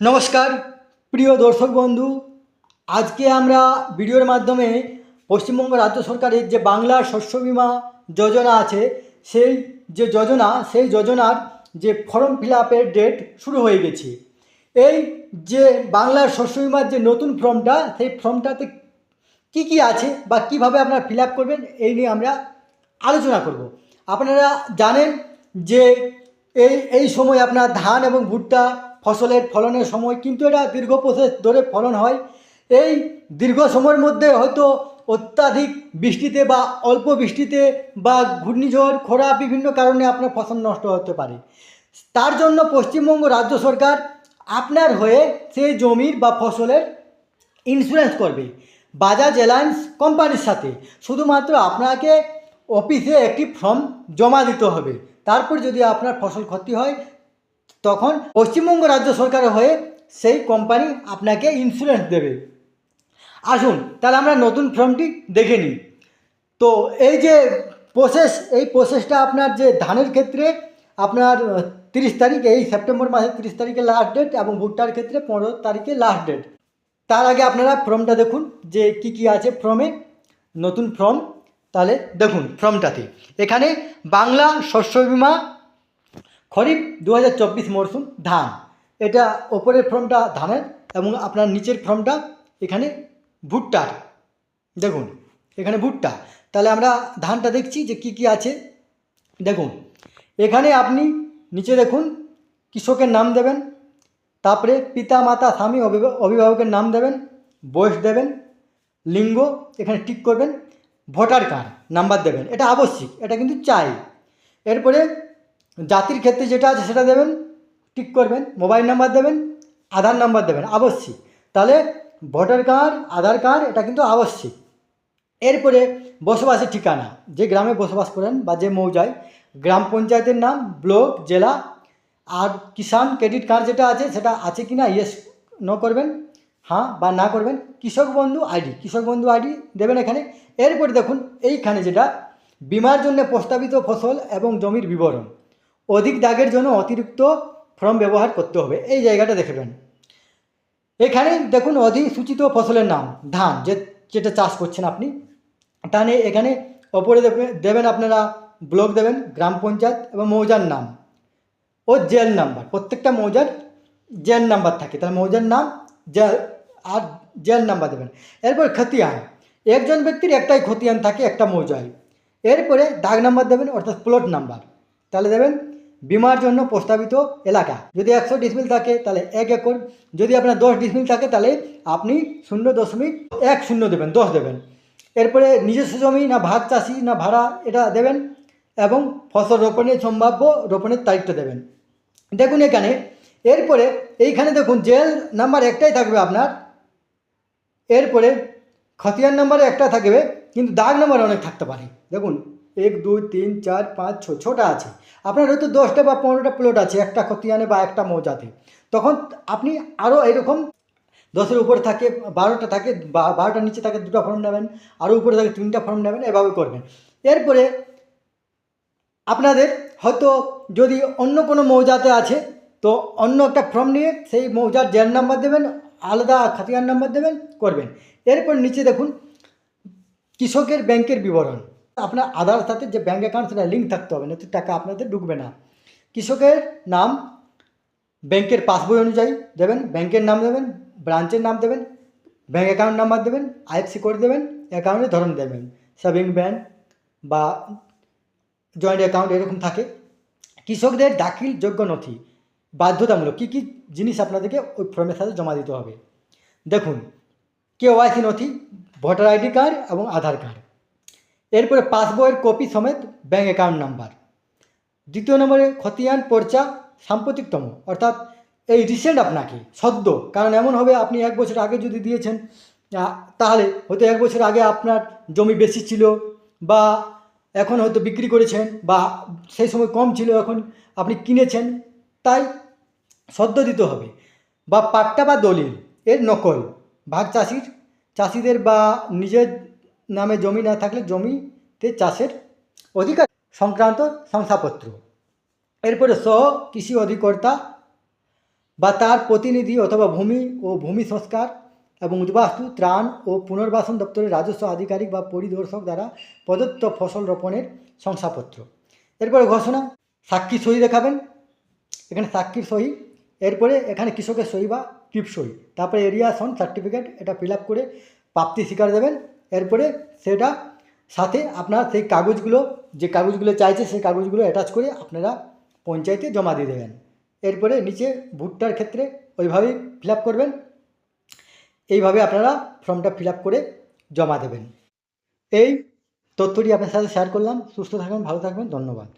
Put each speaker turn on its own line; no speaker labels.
নমস্কার, প্রিয় দর্শক বন্ধু। আজকে আমরা ভিডিওর মাধ্যমে পশ্চিমবঙ্গ রাজ্য সরকারের যে বাংলা শস্য বিমা যোজনা আছে, সেই যে যোজনা, সেই যোজনার যে ফর্ম ফিল আপের ডেট শুরু হয়ে গেছে। এই যে বাংলার শস্য বিমার যে নতুন ফর্মটা, সেই ফর্মটাতে কি কি আছে বা কীভাবে আপনারা ফিল আপ করবেন, এই নিয়ে আমরা আলোচনা করব। আপনারা জানেন যে এই এই সময় আপনার ধান এবং ভুট্টা ফসলের ফলনের সময় কিন্তু এটা দীর্ঘ প্রসেস ধরে ফলন হয়। এই দীর্ঘ সময়ের মধ্যে হয়তো অত্যাধিক বৃষ্টিতে বা অল্প বৃষ্টিতে বা ঘূর্ণিঝড়, খরা বিভিন্ন কারণে আপনার ফসল নষ্ট হতে পারে। তার জন্য পশ্চিমবঙ্গ রাজ্য সরকার আপনার হয়ে সেই জমির বা ফসলের ইন্স্যুরেন্স করবে। বাজাজ অ্যালায়েন্স কোম্পানির সাথে। শুধুমাত্র আপনাকে অফিসে একটি ফর্ম জমা দিতে হবে। তারপর যদি আপনার ফসল ক্ষতি হয় তখন পশ্চিমবঙ্গ রাজ্য সরকারের হয়ে সেই কোম্পানি আপনাকে ইন্স্যুরেন্স দেবে। আসুন, তাহলে আমরা নতুন ফর্মটি দেখে নিই। তো এই যে প্রসেস এই প্রসেসটা আপনার যে ধানের ক্ষেত্রে আপনার তিরিশ তারিখ, এই সেপ্টেম্বর মাসের তিরিশ তারিখে লাস্ট ডেট এবং ভুট্টার ক্ষেত্রে পনেরো তারিখে লাস্ট ডেট তার আগে আপনারা ফর্মটা দেখুন, যে কি কি আছে ফর্মে নতুন ফর্ম তাহলে দেখুন ফর্মটাতে এখানে বাংলা শস্য বিমা খরিফ দু হাজার চব্বিশ মরশুম ধান। এটা ওপরের ফর্মটা ধানের এবং আপনার নিচের ফর্মটা এখানে ভুট্টার। দেখুন, এখানে ভুট্টা। তাহলে আমরা ধানটা দেখছি যে কি কি আছে। দেখুন, এখানে আপনি নিচে দেখুন, কৃষকের নাম দেবেন, তারপরে পিতা, মাতা, স্বামী অভিভা- অভিভাবকের নাম দেবেন, বয়স দেবেন, লিঙ্গ এখানে ঠিক করবেন, ভোটার কার্ড নাম্বার দেবেন। এটা আবশ্যিক, এটা কিন্তু চাই। এরপরে জাতির ক্ষেত্রে যেটা আছে সেটা দেবেন টিক করবেন, মোবাইল নাম্বার দেবেন, আধার নাম্বার দেবেন, আবশ্যিক। তাহলে ভোটার কার্ড, আধার কার্ড, এটা কিন্তু আবশ্যিক। এরপরে বসবাসের ঠিকানা, যে গ্রামে বসবাস করেন বা যে মৌজায়, গ্রাম পঞ্চায়েতের নাম, ব্লক, জেলা, আর কিষাণ ক্রেডিট কার্ড যেটা আছে, সেটা আছে কি না ইয়েস ন করবেন হ্যাঁ বা না করবেন, কৃষক বন্ধু আইডি, কৃষক বন্ধু আইডি দেবেন এখানে। এরপরে দেখুন, এইখানে যেটা, বিমার জন্য প্রস্তাবিত ফসল এবং জমির বিবরণ। অধিক দাগের জন্য অতিরিক্ত ফর্ম ব্যবহার করতে হবে। এই জায়গাটা দেখবেন এখানে দেখুন অধিসূচিত ফসলের নাম, ধান, যে, যেটা চাষ করছেন আপনি। টানে এখানে ওপরে দেবে- দেবেন আপনারা ব্লক দেবেন, গ্রাম পঞ্চায়েত এবং মৌজার নাম ও জেল নাম্বার। প্রত্যেকটা মৌজার জেল নাম্বার থাকে। তাহলে মৌজার নাম, জেল, আর জেল নাম্বার দেবেন। এরপর খতিয়ান। একজন ব্যক্তির একটাই খতিয়ান থাকে, একটা মৌজায়। এরপরে দাগ নাম্বার দেবেন, অর্থাৎ প্লট নাম্বার। তাহলে দেবেন বিমার জন্য প্রস্তাবিত এলাকা। যদি একশো ডিসমিল থাকে, তাহলে এক একর। যদি আপনার দশ ডিসমিল থাকে, তাহলে আপনি শূন্য দশমিক এক শূন্য দেবেন, দশ দেবেন। এরপরে নিজস্ব জমি, না ভাগ চাষি, না ভাড়া, এটা দেবেন এবং ফসল রোপণের সম্ভাব্য রোপণের তারিখটা দেবেন। দেখুন এখানে, এরপরে এইখানে দেখুন, জেল নাম্বার একটাই থাকবে আপনার। এরপরে খতিয়ান নাম্বারে একটা থাকবে, কিন্তু দাগ নাম্বার অনেক থাকতে পারে। দেখুন এক, দুই, তিন, চার, পাঁচ, ছ, ছটা আছে। আপনার হয়তো দশটা বা পনেরোটা প্লট আছে, একটা খতিয়ানে বা একটা মৌজাতে। তখন আপনি আরও এরকম দশের উপরে থাকে, বারোটা থাকে বারোটার নিচে থাকে দুটো ফর্ম নেবেন আরও উপরে থাকে তিনটা ফর্ম নেবেন, এভাবে করবেন। এরপরে আপনাদের হয়তো যদি অন্য কোনো মৌজাতে আছে, তো অন্য একটা ফর্ম নিয়ে সেই মৌজার জেল নাম্বার দেবেন, আলাদা খাতিয়ান নাম্বার দেবেন, করবেন। এরপর নিচে দেখুন কৃষকের ব্যাংকের বিবরণ। আপনার আধার সাথে যে ব্যাঙ্ক অ্যাকাউন্ট সেটা লিঙ্ক থাকতে হবে না তো টাকা আপনাদের ঢুকবে না। কৃষকের নাম, ব্যাংকের পাসবই অনুযায়ী দেবেন, ব্যাংকের নাম দেবেন ব্রাঞ্চের নাম দেবেন ব্যাঙ্ক অ্যাকাউন্ট নাম্বার দেবেন আইএফসি কোড দেবেন অ্যাকাউন্টের ধরন দেবেন। সেভিং ব্যাঙ্ক বা জয়েন্ট অ্যাকাউন্ট এরকম থাকে। কৃষকদের দাখিল যোগ্য নথি, বাধ্যতামূলক, কী কী জিনিস আপনাদেরকে ওই ফর্মের সাথে জমা দিতে হবে। দেখুন কেওয়াইসি নথি ভোটার আইডি কার্ড এবং আধার কার্ড এরপরে পাসবইয়ের কপি সমেত ব্যাঙ্ক অ্যাকাউন্ট নাম্বার। দ্বিতীয় নম্বরে খতিয়ান, পর্চা, সাম্প্রতিকতম। অর্থাৎ এই রিসেন্ট আপনাকে, সদ্য, কারণ এমন হবে আপনি এক বছর আগে যদি দিয়েছেন তাহলে হয়তো এক বছর আগে আপনার জমি বেশি ছিল বা এখন হয়তো বিক্রি করেছেন বা সেই সময় কম ছিল, এখন আপনি কিনেছেন, তাই সদ্য দিতে হবে। বা পাট্টা বা দলিল, এর নকল। ভাগ চাষির, চাষিদের বা নিজের নামে জমি না থাকলে জমিতে চাষের অধিকার সংক্রান্ত শংসাপত্র। এরপরে সহ কৃষি অধিকর্তা বা তার প্রতিনিধি অথবা ভূমি ও ভূমি সংস্কার এবং উদ্বাস্তু, ত্রাণ ও পুনর্বাসন দপ্তরের রাজস্ব আধিকারিক বা পরিদর্শক দ্বারা প্রদত্ত ফসল রোপণের শংসাপত্র। এরপরে ঘোষণা সাক্ষী সই দেখাবেন। এখানে সাক্ষীর সই এরপরে এখানে কৃষকের সই বা টিপ সই তারপরে এরিয়া সন সার্টিফিকেট এটা ফিল করে প্রাপ্তি স্বীকার দেবেন। এরপরে সেটা সাথে আপনার সেই কাগজগুলো, যে কাগজগুলো চাইছে সেই কাগজগুলো অ্যাটাচ করে আপনারা পঞ্চায়েতে জমা দিয়ে দেবেন। এরপরে নিচে ভুট্টার ক্ষেত্রে ওইভাবেই ফিল করবেন। এইভাবে আপনারা ফর্মটা ফিল করে জমা দেবেন। এই তথ্যটি আপনার সাথে শেয়ার করলাম। সুস্থ থাকবেন, ভালো থাকবেন, ধন্যবাদ।